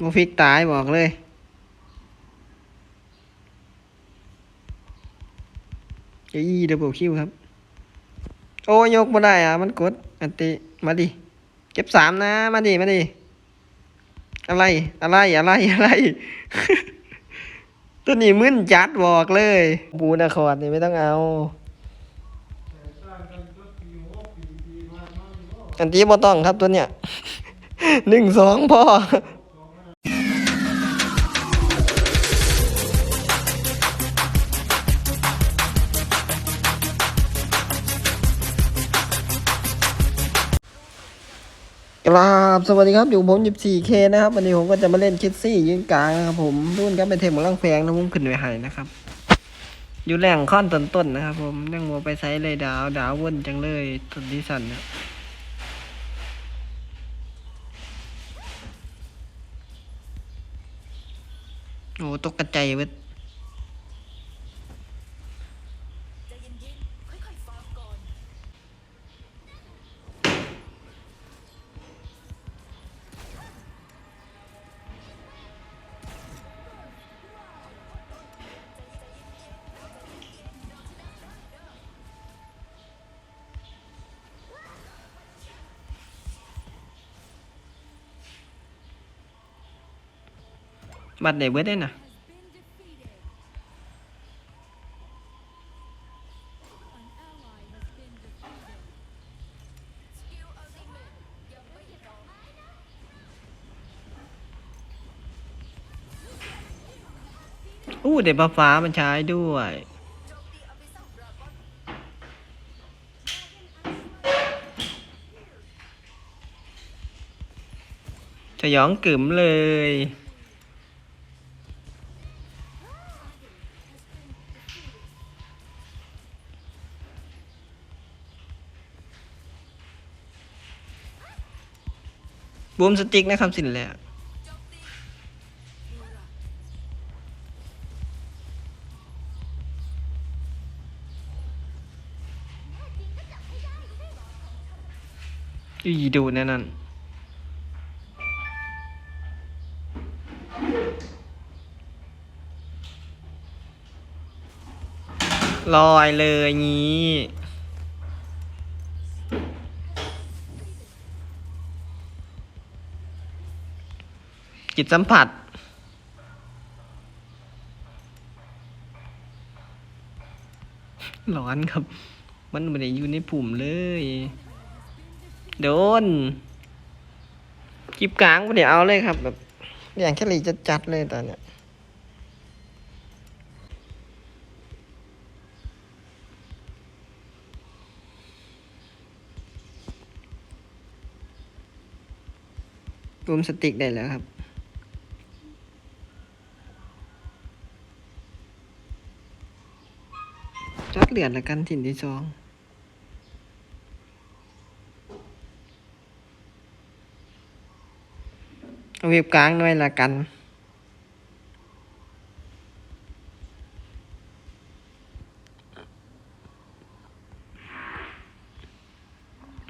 โมฟิกตายบอกเลยอีดับเบิลคิวครับ โอ้ยกมาได้อะ มันกดอันติมาดิ เก็บสามนะ มาดิ มาดิ อะไร อะไร อะไร อะไร ตัวนี้มึนจัดบอกเลย บูนาคอร์ดนี่ไม่ต้องเอาอันที่บ่ต้องครับตัวเนี้ยหนึ่งสองพอ กราบสวัสดีครับอยู่ผม 14K นะครับวันนี้ผมก็จะมาเล่นคิดซี่ยืนกลางนะครับผมรุ่นก็เป็นเทมของล่างแพงนะผมขึ้นไว้ให้นะครับ อยู่แหล่งค่อนต้นๆนะครับ ผมนั่งมัวไปไซส์เลยดาว ดาววนจังเลยต้นที่สั่นนะโอ้ตกกระใจเว้ย บัตรไหนเว้ได้น่ะอู้เด็บฟ้ามันใช้ด้วยจะย้องกึ๋มเลย บูมสติ๊กนะครับสินแหละอีดูแน่นอนลอยเลยงี้ จิตสัมผัส ร้อนครับ มันไม่ได้อยู่ในปุ่มเลย โดนจิบกลางไม่ได้เอาเลยครับ แบบ อย่างแค่ลีจะจัดเลยตอนเนี้ยรวมสติกได้แล้วครับ จัดเหรียญละกันถิ่นที่สองเอาเว็บกลางด้วยละกัน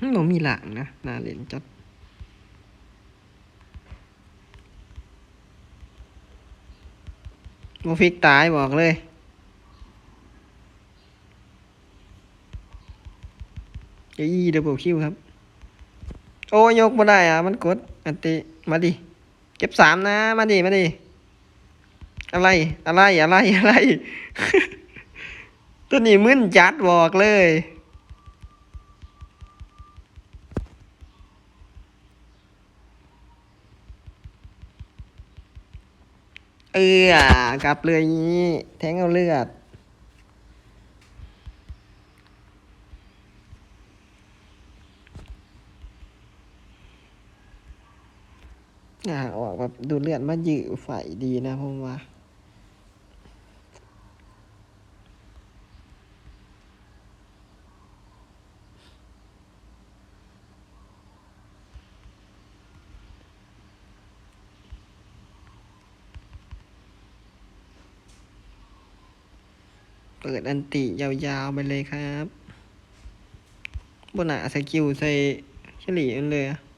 อืมมีหลังนะนาเล่นจัดโมฟิกตายบอกเลย อีดับเบิลคิวครับ โอ้ยกมาได้อะ มันกดอันติมาดิ เก็บสามนะ มาดิ มาดิ อะไร อะไร อะไร อะไร ตัวนี้มึนจัดบอกเลยเออกลับเลยงี้แทงเอาเลือด อ่าออกแบบดูเลือดมายืดไฟดีนะผมว่าเปิดอันติยาวๆไปเลยครับบนหนาสกิลใส่เฉลี่ยเลยอะ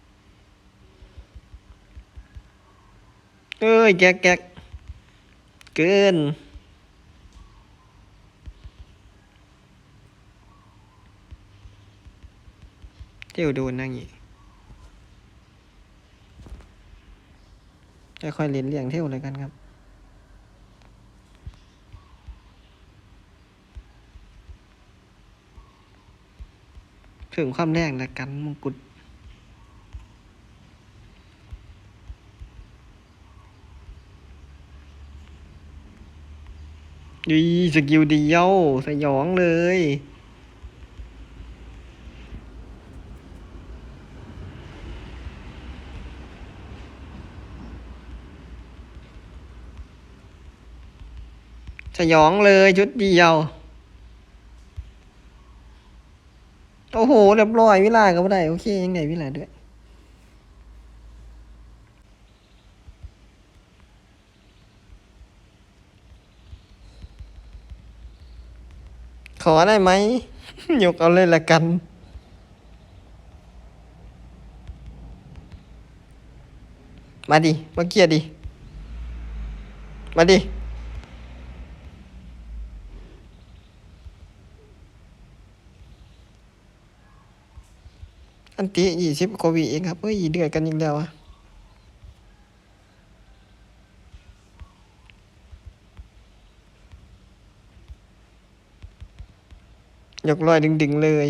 เอ้ยแก๊กแก๊กเกินเที่ยวโดนนั่งอย่างนี้ค่อยๆเรียนเลี่ยงเที่ยวเลยกันครับถึงความแรงและกันมงกุฎ ดีสกิลเดียวสยองเลย สยองเลยชุดเดียว โอ้โหเรียบร้อยวิลาก็บ่ได้ โอเค ยังไงวิลาด้วย ขอได้ไหมยกเอาเลยละกัน มาดิ มาเกียดิ มาดิ อันติยี่สิบกว่าวิดเองครับเฮ้ยเดือดกันอีกแล้วอะ ยกลอยดึงๆเลย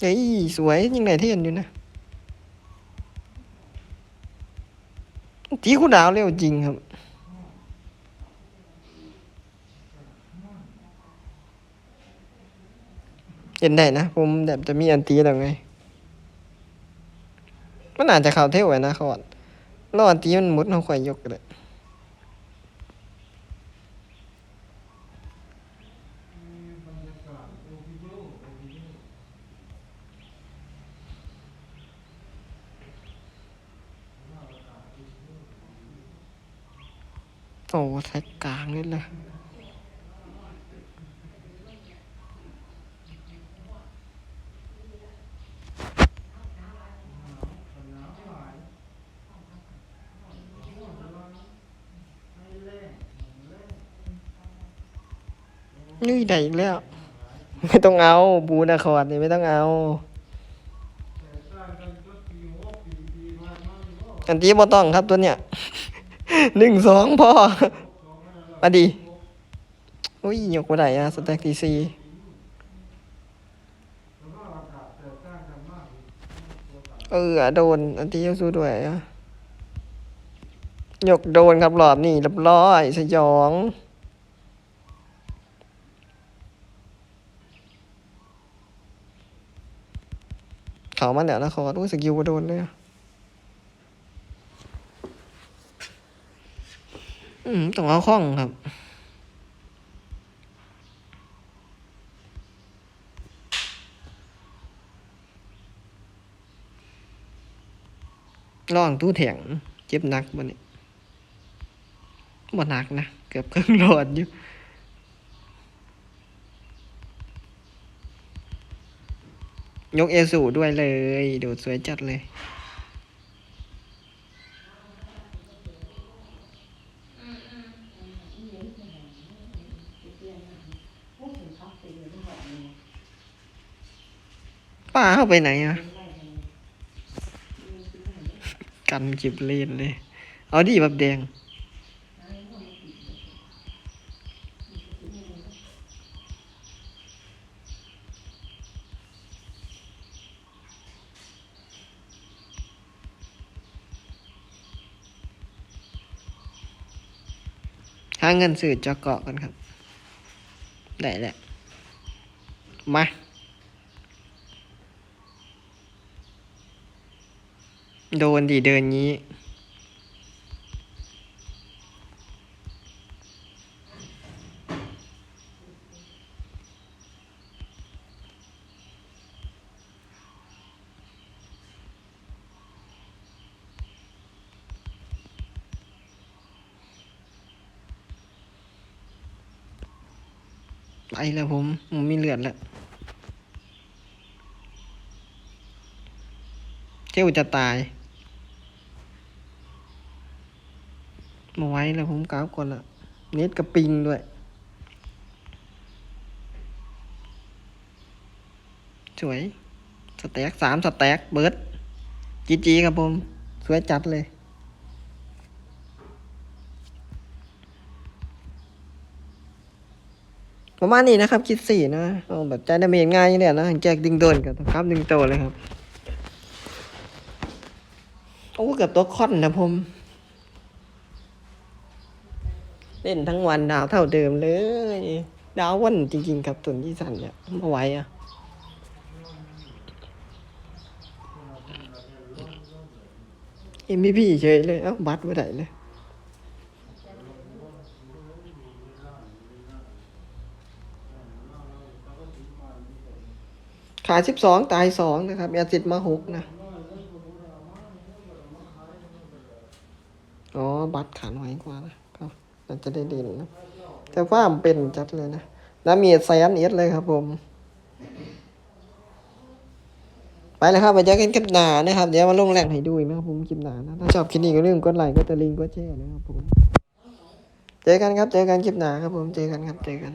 เฮ้ยสวยยังไงเทียนอยู่นะตีคุณดาวเร็วจริงครับ เห็นได้นะ ผมแบบจะมีอันตีแล้วไง มันอาจจะเข่าเท่ไว้นะเขาอะรออันตีมันมุดเราค่อยยกก็ได้ โอ้แท็กกลางนี่เลยนี่ได้อีกแล้ว ไม่ต้องเอา บูนาคอร์ดนี่ไม่ต้องเอา อันที่บ่ต้องครับตัวเนี้ย หนึ่งสองพ่อมาดีอุ้ยยกมาได้อะสแต็กทีซีเออโดน อันที่ยกสู้ด้วยอะยกโดนครับหลอบนี่รียบร้อยสยองเขามาแล้วนะเขารู้สกิลโดนเลยอะ อืมต้องเอาข้องครับล่องตู้แถงเจ็บหนักบ่เนี่ยบ่หนักนะ เกือบครึ่งหลอดอยู่ยกเอสูด้วยเลยดดสวยจัดเลย ป้าเข้าไปไหนอะกันเก็บเลนเลย เอาดิแบบแดง หาเงินสื่อจอเกาะกันครับ ได้แหละ มา โดนดิเดินงี้ไปแล้วผมผมมีเลือดแล้วที่วจะตาย มาไว้แล้วผมกราฟก่อนละเน็ตกับปิงด้วย สวย สแต็กสามสแต็กเบิร์ดจีจีครับผม สวยจัดเลยประมาณนี้นะครับ คิดสี่นะเอาแบบใจดาเมจง่ายอย่างเนี่ยนะแจกดึงโดนกับครับดึงโตเลยครับ โอ้เกือบตัวค่อนนะผม เล่นทั้งวันดาวเท่าเดิมเลย ดาววันจริง ๆ ครับตุนที่สันเนี่ยมาไว้อะเอ็มพีพีเฉยเลยเอ้าบัตรไม่ได้เลยขาสิบสองตายสองนะครับยาจิตมาหกนะ อ๋อ บัตรขาน้อยกว่านะ ครับน่าจะได้เด่นนะแต่ว่ามันเป็นจัดเลยนะแล้วมีแซนเอสเลยครับผม ไปแล้วครับไปเจอกันคลิปหนานะครับ เดี๋ยวมาลงแรงให้ดูอีกนะครับผมคลิปหนานะถ้าชอบคลิปนี้ก็ลืมกดไลค์กดตะลิงกดแชร์นะครับผม เจอกันครับ เจอกันคลิปหน้าครับผม เจอกันครับ เจอกัน